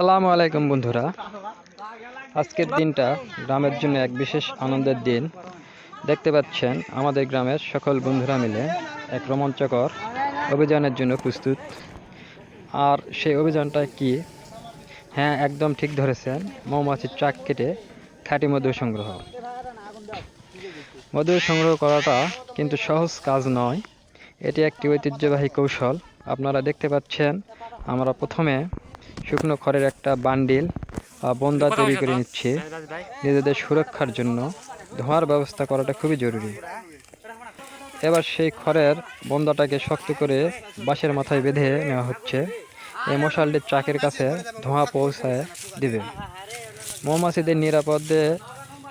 আসসালামু আলাইকুম বন্ধুরা। আজকের দিনটা গ্রামের জন্য এক বিশেষ আনন্দের দিন। দেখতে পাচ্ছেন, আমাদের গ্রামের সকল বন্ধুরা মিলে এক রোমাঞ্চকর অভিযানের জন্য প্রস্তুত। আর সেই অভিযানটা কি? হ্যাঁ একদম ঠিক ধরেছেন, মৌমাছির চাক কেটে খাঁটি মধু সংগ্রহ। মধু সংগ্রহ করাটা কিন্তু সহজ কাজ নয়। এটি একটি ঐতিহ্যবাহী কৌশল। আপনারা দেখতে পাচ্ছেন, আমরা প্রথমে শুকনো খড়ের একটা বান্ডিল বা বন্দা তৈরি করে নিচ্ছে। নিজেদের সুরক্ষার জন্য। ধোঁয়ার ব্যবস্থা করাটা খুবই জরুরি। এবার সেই খড়ের বন্দাটাকে শক্ত করে বাঁশের মাথায় বেঁধে নেওয়া হচ্ছে। এই মশালটি চাকের কাছে ধোঁয়া পৌঁছায় দিবে। মৌমাছিদের নিরাপদে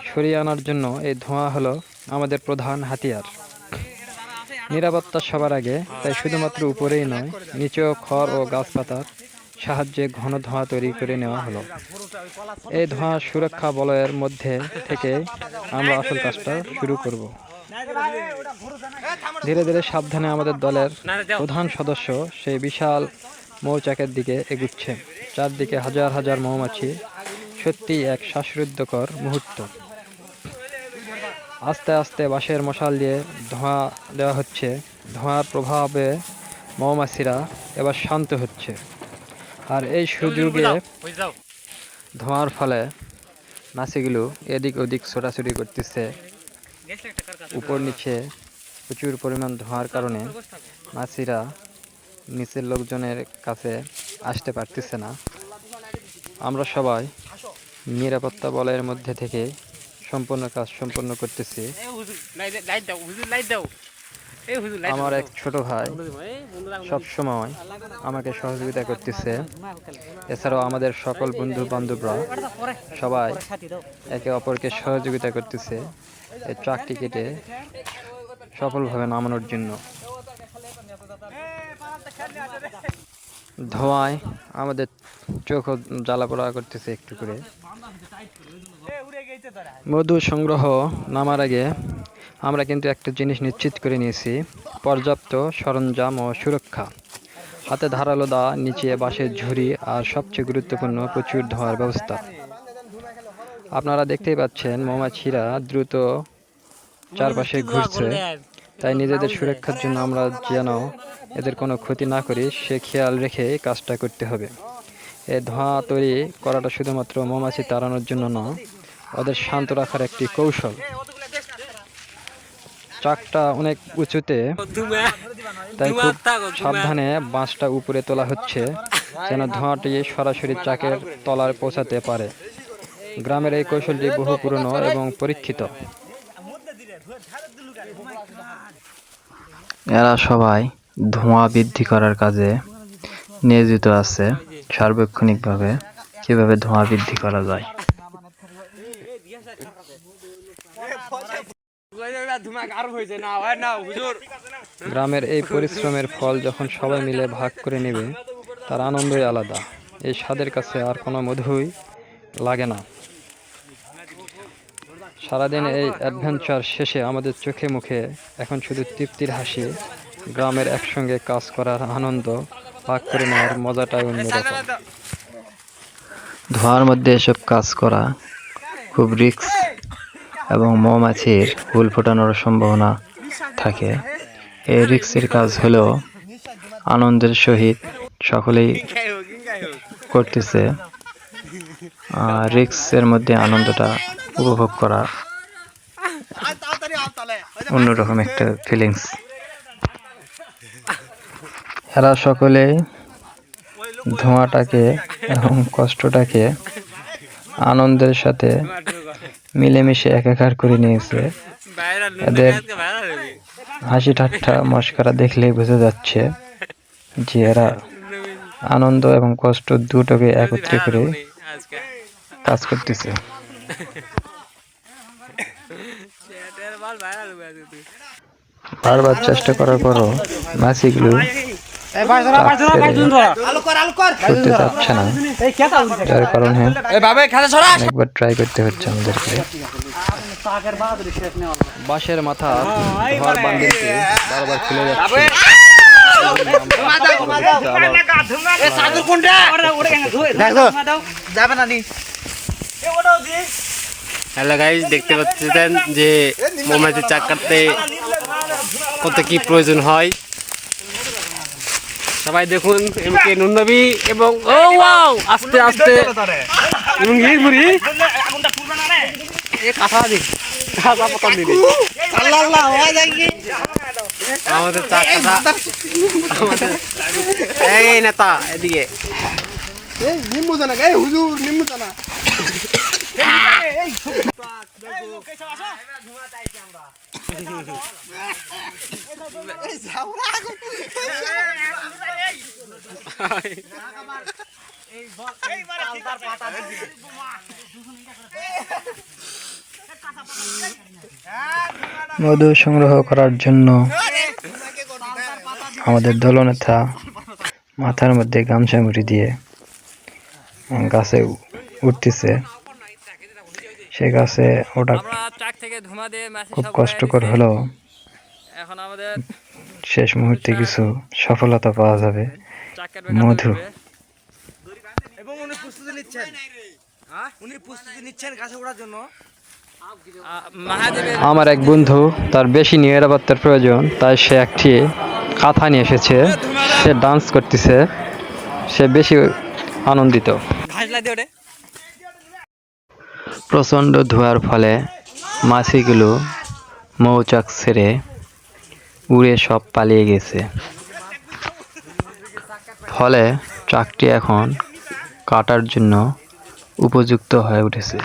সরিয়ে আনার জন্য এই ধোঁয়া হলো আমাদের প্রধান হাতিয়ার। নিরাপত্তা সবার আগে তাই শুধুমাত্র উপরেই নয় নিচেও খড় ও গাছপাতার সাহায্যে ঘন ধোঁয়া তৈরি করে নেওয়া হলো। এই ধোঁয়া সুরক্ষা বলয়ের মধ্যে থেকে আমরা আসল কাজটা শুরু করব। ধীরে ধীরে সাবধানে আমাদের দলের প্রধান সদস্য সেই বিশাল মৌচাকের দিকে এগুচ্ছে। চারদিকে হাজার হাজার মৌমাছি সত্যি এক শ্বাসরুদ্ধকর মুহূর্ত। আস্তে আস্তে বাঁশের মশাল দিয়ে ধোঁয়া দেওয়া হচ্ছে। ধোঁয়ার প্রভাবে মৌমাছিরা এবার শান্ত হচ্ছে। আর এই সুযোগে ধোঁয়ার ফলে মাছিগুলো এদিক ওদিক ছোটাছুটি করতেছে। উপর নিচে প্রচুর পরিমাণ ধোঁয়ার কারণে মাছিরা নিচের লোকজনের কাছে আসতে পারতেছে না। আমরা সবাই নিরাপত্তা বলয়ের মধ্যে থেকে সম্পূর্ণ কাজ সম্পন্ন করতেছি। আমার এক ছোট ভাই সব সময় আমাকে সহযোগিতা করতেছে। এছাড়াও আমাদের সকল বন্ধু বান্ধবরা সবাই একে অপরকে সহযোগিতা করতেছে এই ট্রাক কেটে সফলভাবে নামানোর জন্য। ধোঁয়ায় আমাদের চোখ জ্বালা পোড়া করতেছে একটু করে। মধু সংগ্রহ নামার আগে আমরা কিন্তু একটা জিনিস নিশ্চিত করে নিয়েছি, পর্যাপ্ত সরঞ্জাম ও সুরক্ষা। হাতে ধারালো দা, নিচে বাঁশের ঝুড়ি আর সবচেয়ে গুরুত্বপূর্ণ প্রচুর ধোঁয়ার ব্যবস্থা। আপনারা দেখতেই পাচ্ছেন মৌমাছিরা দ্রুত চারপাশে ঘুরছে। তাই নিজেদের সুরক্ষার জন্য আমরা যেন এদের কোনো ক্ষতি না করি, সে খেয়াল রেখে কাজটা করতে হবে। এই ধোঁয়া তৈরি করাটা শুধুমাত্র মৌমাছি তাড়ানোর জন্য নয় ওদের শান্ত রাখার একটি কৌশল। চাকটা অনেক উঁচুতে, তাই খুব সাবধানে বাঁশটা উপরে তোলা হচ্ছে, যেন ধোঁয়াটি সরাসরি চাকের তলায় পৌঁছাতে পারে। গ্রামের এই কৌশলটি বহু পুরনো এবং পরীক্ষিত। এরা সবাই ধোঁয়া বৃদ্ধি করার কাজে নিয়োজিত আছে সার্বক্ষণিকভাবে। কীভাবে ধোঁয়া বৃদ্ধি করা যায়? গ্রামের এই পরিশ্রমের ফল যখন সবাই মিলে ভাগ করে নেবে, তার আনন্দই আলাদা। এই স্বাদের কাছে আর কোনো মধুই লাগে না। সারাদিন এই অ্যাডভেঞ্চার শেষে আমাদের চোখে মুখে এখন শুধু তৃপ্তির হাসি, গ্রামের একসঙ্গে কাজ করার আনন্দ ভাগ করে নেওয়ার মজাটাই অন্যরকম। ধোঁয়ার মধ্যে এসব কাজ করা খুব রিক্স এবং মৌমাছির ফুল ফোটানোর সম্ভাবনা থাকে। এই রিক্সের কাজ হলেও আনন্দের সহিত সকলেই করতেছে। আর রিক্সের মধ্যে আনন্দটা উপভোগ করা অন্যরকম একটা ফিলিংস এরা সকলেই ধোঁয়াটাকে এবং কষ্টটাকে আনন্দের সাথে মিলেমিশে একাকার করে নিয়েছে। এদের হাসি ঠাট্টা মস্করা দেখলেই বোঝা যাচ্ছে যে এরা আনন্দ এবং কষ্ট দুটোকে একত্রে করে কাজ করতেছে। বারবার চেষ্টা করার পরও মাছিগুলো করতে চাচ্ছে না। যার কারণে অনেকবার ট্রাই করতে হচ্ছে আমাদেরকে। বাঁশের মাথা ধোয়ার বান্ডিলকে বারবার খুলে যাচ্ছে। যাবে না নি। হ্যালো গাইজ দেখতে পাচ্ছেন যে মোমবাতির চাক কাটতে কত কি প্রয়োজন হয়। সবাই দেখুন এম কে নুনবী এবং ও ওয়াও আস্তে আস্তে। এবং কি আমাদের এই নেতা, এদিকে। নিম্বু জানা হুজুর নিম্বু জানা মধু সংগ্রহ করার জন্য আমাদের দলনেতা মাথার মধ্যে গামছা মুড়ি দিয়ে গাছে উঠতেছে। সে গাছে ওটা আমরা ট্রাক থেকে ধোঁয়া দিয়ে মাছি খুব কষ্টকর হলেও এখন আমাদের শেষ মুহূর্তে কিছু সফলতা পাওয়া যাবে। মধু। এবং উনি প্রস্তুতি নিচ্ছেন। হ্যাঁ? উনি প্রস্তুতি নিচ্ছেন গাছে ওঠার জন্য। আমার এক বন্ধু তার বেশি নিরাপত্তার প্রয়োজন তাই সে একটি কাঁথা নিয়ে এসেছে। সে ডান্স করতেছে। সে বেশি আনন্দিত। প্রচণ্ড ধোয়ার ফলে মাছিগুলো মৌচাক ছেড়ে উড়ে সব পালিয়ে গেছে। ফলে ট্রাকটি এখন কাটার জন্য উপযুক্ত হয়ে উঠেছে।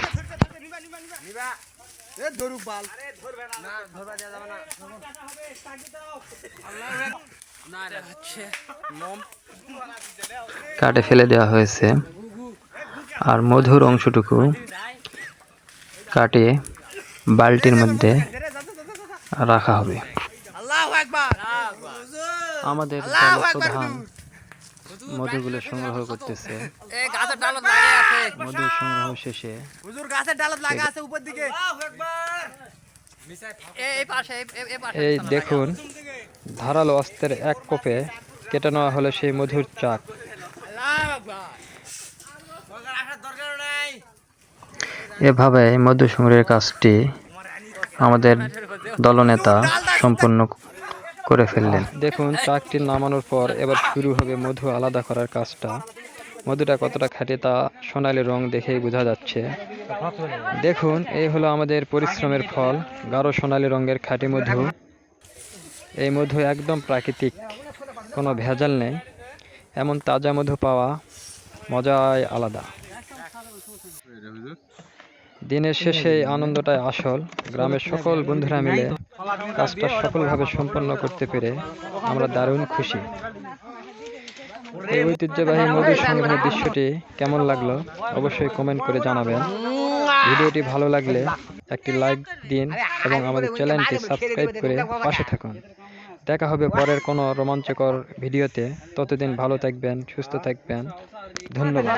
কাটে ফেলে দেওয়া হয়েছে। আর মধুর অংশটুকু কাটিয়ে বালতির মধ্যে রাখা হবে। আমাদের প্রধান মধুগুলো সংগ্রহ করতেছে। এ গাছের ডালত লাগিয়ে আছে। মধু সংগ্রহ শেষে। হুজুর গাছের ডালত লাগা আছে উপর দিকে এই পাশে এই- এই- এই পাশে এই দেখুন ধারালো অস্ত্রের এক কোপে কেটে নেওয়া হলো সেই মধুর চাক। দরকার আসার দরকার নাই। এভাবে মধু কাজটি আমাদের দলনেতা সম্পূর্ণ করে ফেললেন। দেখুন ট্রাকটি নামানোর পর এবার শুরু হবে মধু আলাদা করার কাজটা। মধুটা কতটা খাঁটি তা সোনালি রং দেখেই বোঝা যাচ্ছে। দেখুন, এই হলো আমাদের পরিশ্রমের ফল, গাঢ় সোনালি রঙের খাঁটি মধু। এই মধু একদম প্রাকৃতিক, কোনো ভেজাল নেই। এমন তাজা মধু পাওয়া মজাই আলাদা। দিনের শেষে এই আনন্দটাই আসল। গ্রামের সকল বন্ধুরা মিলে কাজটা সফলভাবে সম্পন্ন করতে পেরে আমরা দারুণ খুশি। এই ঐতিহ্যবাহী মধু সংগ্রহের দৃশ্যটি কেমন লাগল অবশ্যই কমেন্ট করে জানাবেন। ভিডিওটি ভালো লাগলে একটি লাইক দিন এবং আমাদের চ্যানেলটি সাবস্ক্রাইব করে পাশে থাকুন। দেখা হবে পরের কোনো রোমাঞ্চকর ভিডিওতে। ততদিন ভালো থাকবেন সুস্থ থাকবেন। ধন্যবাদ।